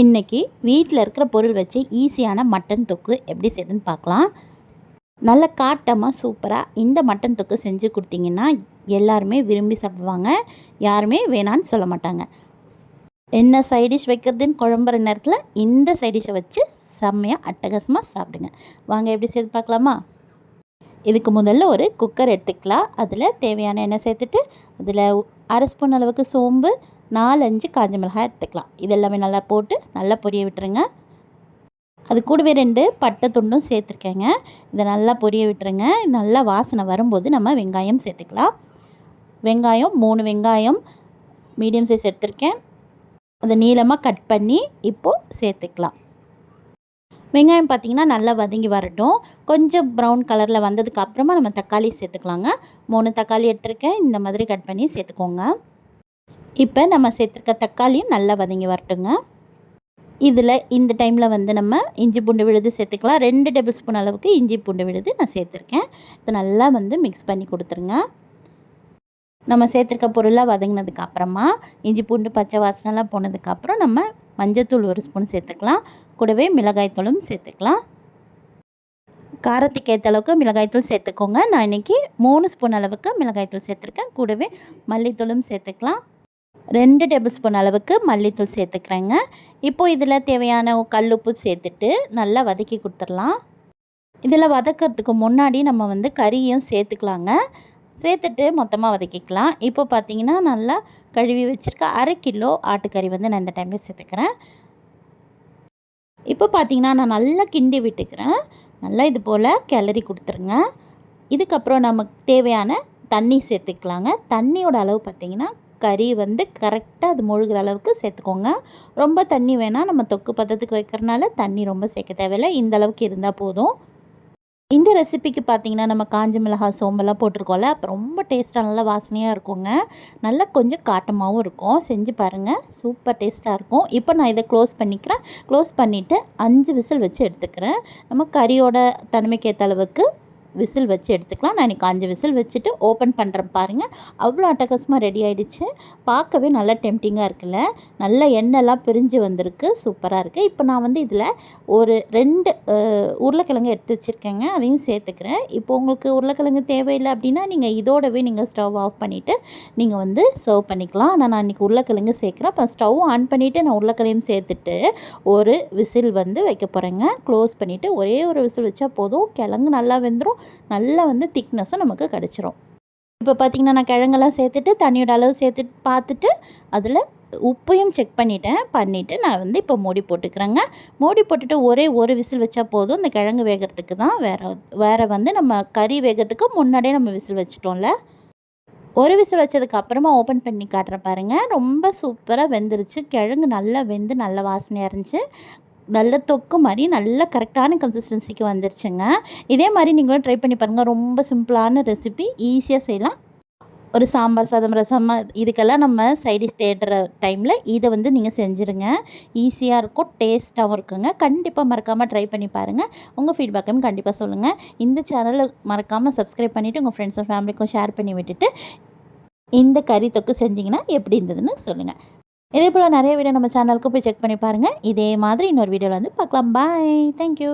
இன்றைக்கி வீட்டில் இருக்கிற பொருள் வச்சு ஈஸியான மட்டன் தொக்கு எப்படி செய்யுதுன்னு பார்க்கலாம். நல்ல காட்டமாக சூப்பராக இந்த மட்டன் தொக்கு செஞ்சு கொடுத்தீங்கன்னா எல்லாருமே விரும்பி சாப்பிடுவாங்க. யாருமே வேணான்னு சொல்ல மாட்டாங்க. என்ன சைடிஷ் வைக்கிறதுன்னு குழம்புற நேரத்தில் இந்த சைடிஷை வச்சு செம்மையாக அட்டகாசமாக சாப்பிடுங்க. வாங்க எப்படி செய்து பார்க்கலாமா? இதுக்கு முதல்ல ஒரு குக்கர் எடுத்துக்கலாம். அதில் தேவையான எண்ணெய் சேர்த்துட்டு அதில் அரை ஸ்பூன் அளவுக்கு சோம்பு நாலஞ்சு காஞ்ச மிளகாய் எடுத்துக்கலாம். இதெல்லாமே நல்லா போட்டு நல்லா பொரிய விட்டுருங்க. அது கூடவே ரெண்டு பட்டை துண்டும் சேர்த்துருக்கேங்க. இதை நல்லா பொரிய விட்டுருங்க. நல்லா வாசனை வரும்போது நம்ம வெங்காயம் சேர்த்துக்கலாம். வெங்காயம் மூணு வெங்காயம் மீடியம் சைஸ் எடுத்திருக்கேன். அதை நீளமாக கட் பண்ணி இப்போது சேர்த்துக்கலாம். வெங்காயம் பார்த்திங்கன்னா நல்லா வதங்கி வரட்டும். கொஞ்சம் ப்ரௌன் கலரில் வந்ததுக்கு அப்புறமா நம்ம தக்காளி சேர்த்துக்கலாங்க. மூணு தக்காளி எடுத்திருக்கேன். இந்த மாதிரி கட் பண்ணி சேர்த்துக்கோங்க. இப்போ நம்ம சேர்த்துருக்க தக்காளியும் நல்லா வதங்கி வரட்டுங்க. இதில் இந்த டைமில் வந்து நம்ம இஞ்சி பூண்டு விழுது சேர்த்துக்கலாம். ரெண்டு டேபிள் ஸ்பூன் அளவுக்கு இஞ்சி பூண்டு விழுது நான் சேர்த்துருக்கேன். இப்போ நல்லா வந்து மிக்ஸ் பண்ணி கொடுத்துருங்க. நம்ம சேர்த்துருக்க பொருளாக வதங்கினதுக்கு அப்புறமா இஞ்சி பூண்டு பச்சை வாசனைலாம் போனதுக்கப்புறம் நம்ம மஞ்சத்தூள் ஒரு ஸ்பூன் சேர்த்துக்கலாம். கூடவே மிளகாய்த்தூளும் சேர்த்துக்கலாம். காரத்துக்கு ஏற்ற அளவுக்கு மிளகாய்த்தூள் சேர்த்துக்கோங்க. நான் இன்றைக்கி மூணு ஸ்பூன் அளவுக்கு மிளகாய்த்தூள் சேர்த்துருக்கேன். கூடவே மல்லித்தூளும் சேர்த்துக்கலாம். ரெண்டு டேபிள் ஸ்பூன் அளவுக்கு மல்லித்தூள் சேர்த்துக்கிறேங்க. இப்போது இதில் தேவையான கல்லுப்பு சேர்த்துட்டு நல்லா வதக்கி கொடுத்துடலாம். இதில் வதக்கிறதுக்கு முன்னாடி நம்ம வந்து கறியும் சேர்த்துக்கலாங்க. சேர்த்துட்டு மொத்தமாக வதக்கிக்கலாம். இப்போ பார்த்தீங்கன்னா நல்லா கழுவி வச்சுருக்க அரை கிலோ ஆட்டுக்கறி வந்து நான் இந்த டைமில் சேர்த்துக்கிறேன். இப்போ பார்த்தீங்கன்னா நான் நல்லா கிண்டி விட்டுக்கிறேன். நல்லா இது போல் கிளறி கொடுத்துருங்க. இதுக்கப்புறம் நமக்கு தேவையான தண்ணி சேர்த்துக்கலாங்க. தண்ணியோட அளவு பார்த்திங்கன்னா கறி வந்து கரெக்டாக அது முழுகிற அளவுக்கு சேர்த்துக்கோங்க. ரொம்ப தண்ணி வேணால் நம்ம தொக்கு பதத்துக்கு வைக்கிறனால தண்ணி ரொம்ப சேர்க்க தேவையில்லை. இந்த அளவுக்கு இருந்தால் போதும். இந்த ரெசிபிக்கு பார்த்தீங்கன்னா நம்ம காஞ்ச மிளகாய் சோம்பெல்லாம் போட்டிருக்கோம்ல அப்போ ரொம்ப டேஸ்ட்டாக நல்லா வாசனையாக இருக்குங்க. நல்லா கொஞ்சம் காட்டமாகவும் இருக்கும். செஞ்சு பாருங்கள் சூப்பர் டேஸ்ட்டாக இருக்கும். இப்போ நான் இதை க்ளோஸ் பண்ணிக்கிறேன். க்ளோஸ் பண்ணிவிட்டு அஞ்சு விசில் வச்சு எடுத்துக்கிறேன். நம்ம கறியோட தனிமைக்கு ஏற்ற அளவுக்கு விசில் வச்சு எடுத்துக்கலாம். நான் இன்றைக்கி அஞ்சு விசில் வச்சுட்டு ஓப்பன் பண்ணுறேன் பாருங்கள் அவ்வளோ அட்டகாசமாக ரெடி ஆகிடுச்சு பார்க்கவே நல்லா டெம்டிங்காக இருக்குல்ல. நல்ல எண்ணெய்லாம் பிரிஞ்சு வந்திருக்கு. சூப்பராக இருக்குது இப்போ நான் வந்து இதில் ஒரு ரெண்டு உருளைக்கிழங்கு எடுத்து வச்சுருக்கேங்க. அதையும் சேர்த்துக்கிறேன். இப்போ உங்களுக்கு உருளைக்கிழங்கு தேவையில்லை அப்படின்னா நீங்கள் இதோடவே நீங்கள் ஸ்டவ் ஆஃப் பண்ணிவிட்டு நீங்கள் வந்து சர்வ் பண்ணிக்கலாம். ஆனால் நான் இன்றைக்கி உருளைக்கிழங்கு சேர்க்குறேன். அப்போ ஸ்டவ் ஆன் பண்ணிவிட்டு நான் உருளைக்கிழங்கும் சேர்த்துட்டு ஒரு விசில் வந்து வைக்க போகிறேங்க க்ளோஸ் பண்ணிவிட்டு ஒரே ஒரு விசில் வச்சா போதும். கிழங்கு நல்லா வெந்துடும் நல்லா வந்து திக்னஸும் நமக்கு கிடச்சிரும். இப்போ பார்த்திங்கன்னா நான் கிழங்கெல்லாம் சேர்த்துட்டு தண்ணியோட அளவு சேர்த்துட்டு பார்த்துட்டு அதில் உப்பையும் செக் பண்ணிட்டேன். பண்ணிவிட்டு நான் வந்து இப்போ மூடி போட்டுக்கிறேங்க. மூடி போட்டுட்டு ஒரே ஒரு விசில் வச்சா போதும். இந்த கிழங்கு வேகிறதுக்கு தான் வேறு வேறு வந்து நம்ம கறி வேகிறதுக்கு முன்னாடியே நம்ம விசில் வச்சிட்டோம்ல. ஒரு விசில் வச்சதுக்கு அப்புறமா ஓப்பன் பண்ணி காட்டுறேன் பாருங்கள் ரொம்ப சூப்பராக வெந்துருச்சு. கிழங்கு நல்லா வெந்து நல்ல வாசனையாக இருந்துச்சு. நல்ல தொக்கு மாதிரி நல்ல கரெக்டான கன்சிஸ்டன்சிக்கு வந்துருச்சுங்க. இதே மாதிரி நீங்களும் ட்ரை பண்ணி பாருங்கள் ரொம்ப சிம்பிளான ரெசிபி ஈஸியாக செய்யலாம். ஒரு சாம்பார் சாதம் ரசம் இதுக்கெல்லாம் நம்ம சைடிஷ் தேடுற டைமில் இதை வந்து நீங்கள் செஞ்சுருங்க. ஈஸியாக இருக்கும் டேஸ்ட்டாகவும் இருக்குங்க. கண்டிப்பாக மறக்காமல் ட்ரை பண்ணி பாருங்கள் உங்கள் ஃபீட்பேக்கையும் கண்டிப்பாக சொல்லுங்கள் இந்த சேனலை மறக்காமல் சப்ஸ்கிரைப் பண்ணிவிட்டு உங்கள் ஃப்ரெண்ட்ஸும் ஃபேமிலிக்கும் ஷேர் பண்ணி விட்டுட்டு இந்த கறி தொக்கு செஞ்சிங்கன்னா எப்படி இருந்ததுன்னு சொல்லுங்கள் இதே போல் நிறைய வீடியோ நம்ம சேனலுக்கு போய் செக் பண்ணி பாருங்கள் இதே மாதிரி இன்னொரு வீடியோவில் வந்து பார்க்கலாம். Bye thank you